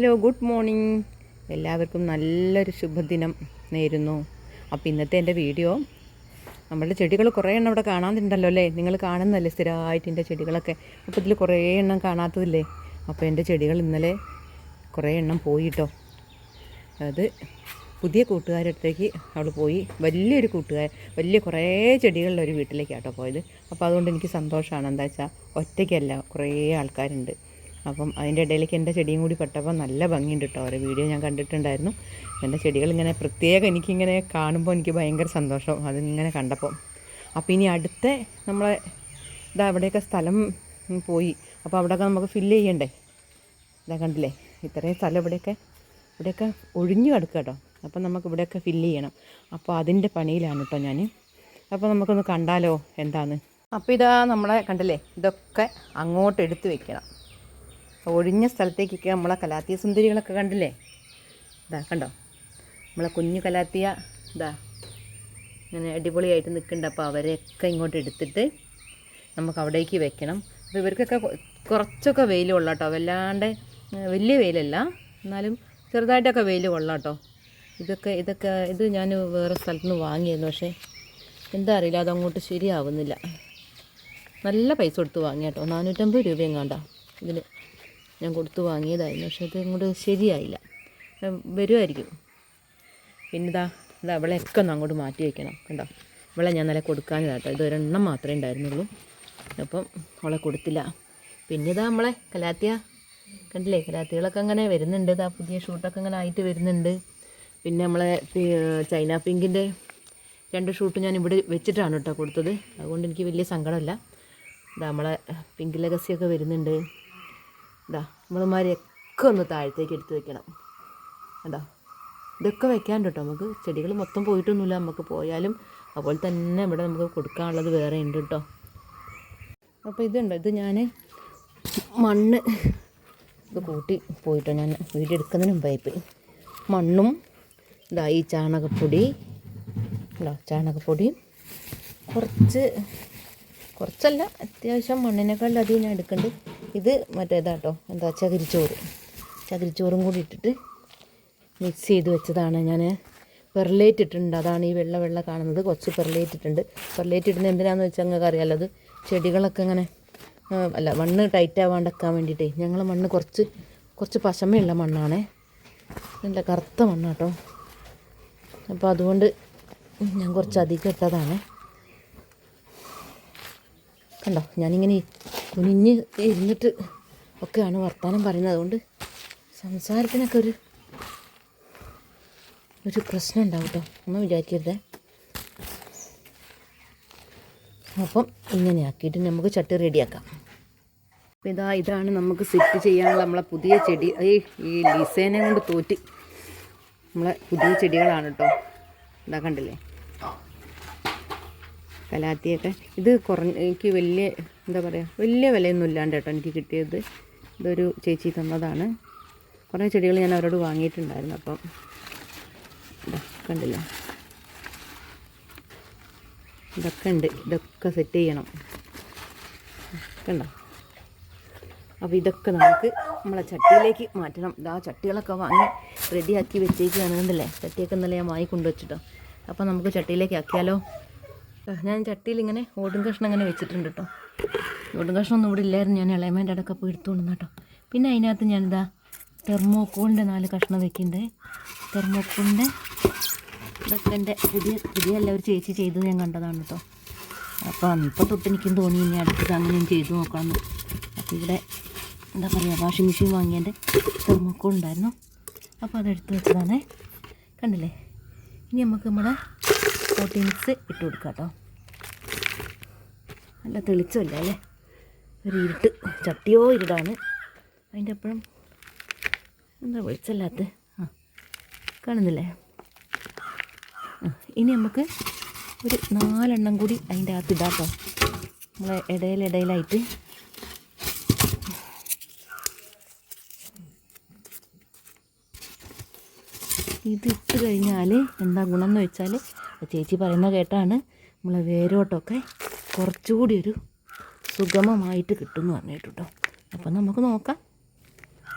Hello good morning എല്ലാവർക്കും നല്ലൊരു ശുഭദിനം നേരുന്നു. അപ്പോൾ ഇന്നത്തെ എന്റെ വീഡിയോ നമ്മളുടെ ചെടികൾ കുറേ എണ്ണം അവിടെ കാണാനുണ്ടല്ലോ അല്ലേ? നിങ്ങൾ കാണുന്നല്ലേ സ്ഥിരമായിട്ട് എന്റെ ചെടികളൊക്കെ? അപ്പോൾ ഇതിൽ കുറേ എണ്ണം കാണാത്തതില്ലേ? അപ്പോൾ എന്റെ ചെടികൾ ഇന്നലെ കുറേ എണ്ണം പോയിട്ടോ. അത് പുതിയ കൂട്ടുകാരടുത്തേക്ക് അവൾ പോയി. വലിയൊരു കൂട്ടുകാർ വലിയ കുറേ ചെടികളുള്ള ഒരു വീട്ടിലേക്കാട്ടോ പോയത്. അപ്പോൾ അതുകൊണ്ട് എനിക്ക് സന്തോഷമാണ്. എന്താ വെച്ചാൽ ഒറ്റയ്ക്കല്ല കുറേ ആൾക്കാരുണ്ട്. അപ്പം അതിന്റെ ഇടയിലേക്ക് എന്റെ ചെടിയും കൂടി പെട്ടപ്പോൾ നല്ല ഭംഗിയുണ്ട് കേട്ടോ ഓരോ വീഡിയോ ഞാൻ കണ്ടിട്ടുണ്ടായിരുന്നു. എന്റെ ചെടികൾ ഇങ്ങനെ പ്രത്യേകം എനിക്കിങ്ങനെ കാണുമ്പോൾ എനിക്ക് ഭയങ്കര സന്തോഷം അതിങ്ങനെ കണ്ടപ്പോൾ അപ്പോൾ ഇനി അടുത്ത നമ്മളെ ഇതാ അവിടെയൊക്കെ സ്ഥലം പോയി. അപ്പോൾ അവിടെയൊക്കെ നമുക്ക് ഫില്ല് ചെയ്യണ്ടേ? ഇതാ കണ്ടില്ലേ? ഇത്രയും സ്ഥലം ഇവിടെയൊക്കെ ഇവിടെയൊക്കെ ഒഴിഞ്ഞു കിടക്കുക കേട്ടോ അപ്പോൾ നമുക്ക് ഇവിടെയൊക്കെ ഫില്ല് ചെയ്യണം. അപ്പോൾ അതിന്റെ പണിയിലാണ് കേട്ടോ ഞാൻ അപ്പോൾ നമുക്കൊന്ന് കണ്ടാലോ എന്താണ് അപ്പോൾ ഇതാ നമ്മളെ കണ്ടില്ലേ? ഇതൊക്കെ അങ്ങോട്ട് എടുത്ത് വെക്കണം. ഒഴിഞ്ഞ സ്ഥലത്തേക്കൊക്കെ നമ്മളെ കലാത്തിയ സുന്ദരികളൊക്കെ കണ്ടില്ലേ? ഇതാ കണ്ടോ? നമ്മളെ കുഞ്ഞു കലാത്തിയ ഇതാ ഇങ്ങനെ അടിപൊളിയായിട്ട് നിൽക്കുന്നുണ്ട്. അപ്പോൾ അവരെയൊക്കെ ഇങ്ങോട്ട് എടുത്തിട്ട് നമുക്ക് അവിടേക്ക് വെക്കണം. അപ്പോൾ ഇവർക്കൊക്കെ കുറച്ചൊക്കെ വെയിൽ കൊള്ളാം കേട്ടോ. വല്ലാണ്ട് വലിയ വെയിലല്ല. എന്നാലും ചെറുതായിട്ടൊക്കെ വെയിൽ കൊള്ളാം കേട്ടോ. ഇതൊക്കെ ഇതൊക്കെ ഇത് ഞാൻ വേറെ സ്ഥലത്ത് നിന്ന് വാങ്ങിയിരുന്നു. പക്ഷേ എന്താ അറിയില്ല അതങ്ങോട്ട് ശരിയാവുന്നില്ല. നല്ല പൈസ കൊടുത്ത് വാങ്ങിയാട്ടോ. നാനൂറ്റമ്പത് രൂപയും കണ്ട ഇതിന്. ഞാൻ കൊടുത്തു വാങ്ങിയതായിരുന്നു. പക്ഷെ അത് ഇങ്ങോട്ട് ശരിയായില്ല. വരുമായിരിക്കും പിന്നെ ഇതാ ഇതാ അവളെയൊക്കെ ഒന്ന് അങ്ങോട്ട് മാറ്റി വയ്ക്കണം കണ്ടോ? ഇവളെ ഞാൻ നല്ല കൊടുക്കാഞ്ഞതാട്ടോ. ഇത് ഒരെണ്ണം മാത്രമേ ഉണ്ടായിരുന്നുള്ളൂ. അപ്പം അവളെ കൊടുത്തില്ല. പിന്നെ ഇതാ നമ്മളെ കലാത്തിയ കണ്ടില്ലേ? കലാത്തികളൊക്കെ അങ്ങനെ വരുന്നുണ്ട്. ഇതാ പുതിയ ഷൂട്ടൊക്കെ അങ്ങനെ ആയിട്ട് വരുന്നുണ്ട്. പിന്നെ നമ്മളെ ചൈന പിങ്കിന്റെ രണ്ട് ഷൂട്ട് ഞാൻ ഇവിടെ വെച്ചിട്ടാണ് കേട്ടോ കൊടുത്തത്. അതുകൊണ്ട് എനിക്ക് വലിയ സങ്കടമില്ല. നമ്മളെ പിങ്ക് ലെഗസിയൊക്കെ വരുന്നുണ്ട്. ഇതാ നമ്മളുമാരെയൊക്കെ ഒന്ന് താഴത്തേക്ക് എടുത്ത് വെക്കണം. എന്താ ഇതൊക്കെ വെക്കാൻ കേട്ടോ നമുക്ക്. ചെടികൾ മൊത്തം പോയിട്ടൊന്നുമില്ല നമുക്ക് പോയാലും അതുപോലെ തന്നെ ഇവിടെ നമുക്ക് കൊടുക്കാനുള്ളത് വേറെ ഉണ്ട് കേട്ടോ. അപ്പോൾ ഇതുണ്ട് ഇത് ഞാൻ മണ്ണ് ഇത് കൂട്ടി പോയിട്ടോ ഞാൻ വീഡിയോ എടുക്കുന്നതിന് മുമ്പായിപ്പോയി മണ്ണും ഇതാ ഈ ചാണകപ്പൊടി ഉണ്ടോ ചാണകപ്പൊടി. കുറച്ച് കുറച്ചല്ല അത്യാവശ്യം മണ്ണിനേക്കാളും അധികം ഞാൻ എടുക്കുന്നുണ്ട് ഇത് മറ്റേതാട്ടോ എന്താ ചകിരിച്ചോറ്. ചകിരിച്ചോറും കൂടി ഇട്ടിട്ട് മിക്സ് ചെയ്ത് വെച്ചതാണ് ഞാൻ പെർലേറ്റ് ഇട്ടിട്ടുണ്ട് അതാണ് ഈ വെള്ള വെള്ള കാണുന്നത്. കുറച്ച് പെർലേറ്റ് ഇട്ടിട്ടുണ്ട്. പെർലേറ്റ് ഇടുന്നത് എന്തിനാണെന്ന് വെച്ചാൽ നിങ്ങൾക്ക് അറിയാമല്ലോ അത് ചെടികളൊക്കെ ഇങ്ങനെ അല്ല മണ്ണ് ടൈറ്റ് ആവാണ്ടെക്കാൻ വേണ്ടിയിട്ടേ. ഞങ്ങൾ മണ്ണ് കുറച്ച് കുറച്ച് പശമയുള്ള മണ്ണാണേ. നല്ല കറുത്ത മണ്ണാട്ടോ. അപ്പോൾ അതുകൊണ്ട് ഞാൻ കുറച്ച് അധികം ഇട്ടതാണ്. കണ്ടോ ഞാനിങ്ങനെ കുനിഞ്ഞ് ഇരുന്നിട്ട് ഒക്കെയാണ് വർത്തമാനം പറയുന്നത്. അതുകൊണ്ട് സംസാരത്തിനൊക്കെ ഒരു ഒരു പ്രശ്നം ഉണ്ടാവും കേട്ടോ. ഒന്നും വിചാരിക്കരുതേ. അപ്പം ഇങ്ങനെ ആക്കിയിട്ട് നമുക്ക് ചട്ടി റെഡിയാക്കാം. അപ്പോൾ ഇതാ ഇതാണ് നമുക്ക് സെറ്റ് ചെയ്യാനുള്ള നമ്മളെ പുതിയ ചെടി. ഈ ഈ ലിസേനെ കൊണ്ട് തോറ്റി നമ്മളെ പുതിയ ചെടികളാണ് കേട്ടോ. ഇതാ കണ്ടില്ലേ? കലാത്തിയൊക്കെ. ഇത് കുറഞ്ഞ എനിക്ക് വലിയ എന്താ പറയുക വലിയ വിലയൊന്നും ഇല്ലാണ്ട് കേട്ടോ എനിക്ക് കിട്ടിയത്. ഇതൊരു ചേച്ചി തന്നതാണ്. കുറേ ചെടികൾ ഞാൻ അവരോട് വാങ്ങിയിട്ടുണ്ടായിരുന്നു അപ്പം. കണ്ടില്ല? ഇതൊക്കെ ഉണ്ട്. ഇതൊക്കെ സെറ്റ് ചെയ്യണം. കണ്ടോ? അപ്പോൾ ഇതൊക്കെ നമുക്ക് നമ്മളെ ചട്ടിയിലേക്ക് മാറ്റണം. ഇതാ ചട്ടികളൊക്കെ വാങ്ങി റെഡിയാക്കി വെച്ചേക്കാണ് കണ്ടല്ലേ? ചട്ടിയൊക്കെ ഇന്നലെ ഞാൻ വാങ്ങി കൊണ്ടുവച്ചിട്ടോ. അപ്പോൾ നമുക്ക് ചട്ടിയിലേക്ക് ആക്കിയാലോ? ഞാൻ ചട്ടിയിൽ ഇങ്ങനെ ഓടും കഷ്ണം ഇങ്ങനെ വെച്ചിട്ടുണ്ട് കേട്ടോ. ഓടും കഷ്ണം ഒന്നും ഇവിടെ ഇല്ലായിരുന്നു. ഞാൻ ഇളയമേന്റെ അടക്കം പോയി എടുത്തുകൊണ്ട് കേട്ടോ. പിന്നെ അതിനകത്ത് ഞാനിതാ തെർമോക്കോളിന്റെ നാല് കഷ്ണം വെക്കുന്നുണ്ട്. തെർമോക്കോളിന്റെ ഇതൊക്കെ എന്റെ പുതിയ പുതിയ എല്ലാവരും ചേച്ചി ചെയ്തത് ഞാൻ കണ്ടതാണ് കേട്ടോ. അപ്പോൾ ഇപ്പോൾ തൊട്ട് എനിക്കും തോന്നി ഇനി അടുത്തത് അങ്ങനെയും ചെയ്തു നോക്കാമെന്ന് അപ്പോൾ ഇവിടെ എന്താ പറയുക വാഷിംഗ് മെഷീൻ വാങ്ങിയതിന്റെ തെർമോക്കോൾ ഉണ്ടായിരുന്നു. അപ്പോൾ അതെടുത്ത് വെച്ചതാണേ. കണ്ടില്ലേ? ഇനി നമുക്ക് നമ്മുടെ പ്രോട്ടീൻസ് ഇട്ട് കൊടുക്കാം കേട്ടോ. നല്ല തെളിച്ചമല്ല അല്ലേ? ഒരു ഇരുട്ട്. ചട്ടിയോ ഇരുടാണ്. അതിന്റെ അപ്പുറം എന്താ വെളിച്ചല്ലാത്ത ആ കാണുന്നില്ലേ? ആ, ഇനി നമുക്ക് ഒരു നാലെണ്ണം കൂടി അതിന്റെ അകത്ത് ഇടാം കേട്ടോ. നമ്മളെ ഇടയിലിടയിലായിട്ട് ഇത് ഇട്ട് കഴിഞ്ഞാൽ എന്താ ഗുണം എന്ന് വെച്ചാൽ ചേച്ചി പറയുന്ന കേട്ടാണ്. നമ്മളെ വേരോട്ടമൊക്കെ കുറച്ചുകൂടി ഒരു സുഗമമായിട്ട് കിട്ടും എന്ന് പറഞ്ഞു കേട്ടോ അപ്പം നമുക്ക് നോക്കാം.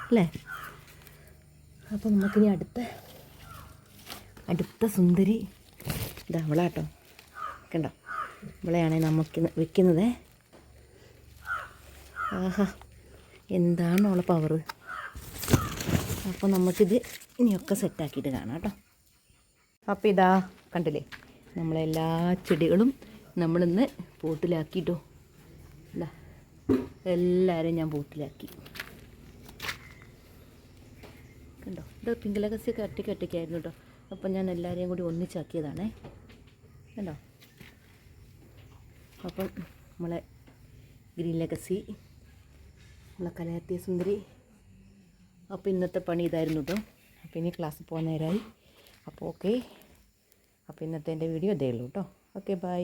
അല്ലേ? അപ്പം നമുക്കിനി അടുത്ത അടുത്ത സുന്ദരി. ഇതാ അവളാട്ടോ കണ്ടോ? ഇവളെയാണ് നമുക്ക് വെക്കുന്നത്. ആഹാ. എന്താണ് അവളെ പവർ അപ്പോൾ നമുക്കിത് ഇനിയൊക്കെ സെറ്റാക്കിയിട്ട് കാണാം കേട്ടോ അപ്പോൾ ഇതാ കണ്ടില്ലേ? നമ്മളെല്ലാ ചെടികളും നമ്മളിന്ന് പോട്ടിലാക്കിട്ടോ. അല്ല എല്ലാവരെയും ഞാൻ പോട്ടിലാക്കി. കണ്ടോ? ഇത് പിങ്കിലകസിയൊക്കെ ഒറ്റയ്ക്ക് ഒറ്റയ്ക്കായിരുന്നു കേട്ടോ. അപ്പം ഞാൻ എല്ലാവരെയും കൂടി ഒന്നിച്ചാക്കിയതാണേ. കണ്ടോ? അപ്പം നമ്മളെ ഗ്രീൻ ലെഗസി നമ്മളെ കലയത്തിയ സുന്ദരി. അപ്പോൾ ഇന്നത്തെ പണി ഇതായിരുന്നു കേട്ടോ. അപ്പോൾ ഇനി ക്ലാസ്സിൽ പോകാൻ നേരമായി അപ്പോൾ ഓക്കെ. അപ്പോൾ ഇന്നത്തെ എന്റെ വീഡിയോ ഇതേ ഉള്ളൂ കേട്ടോ. Okay bye.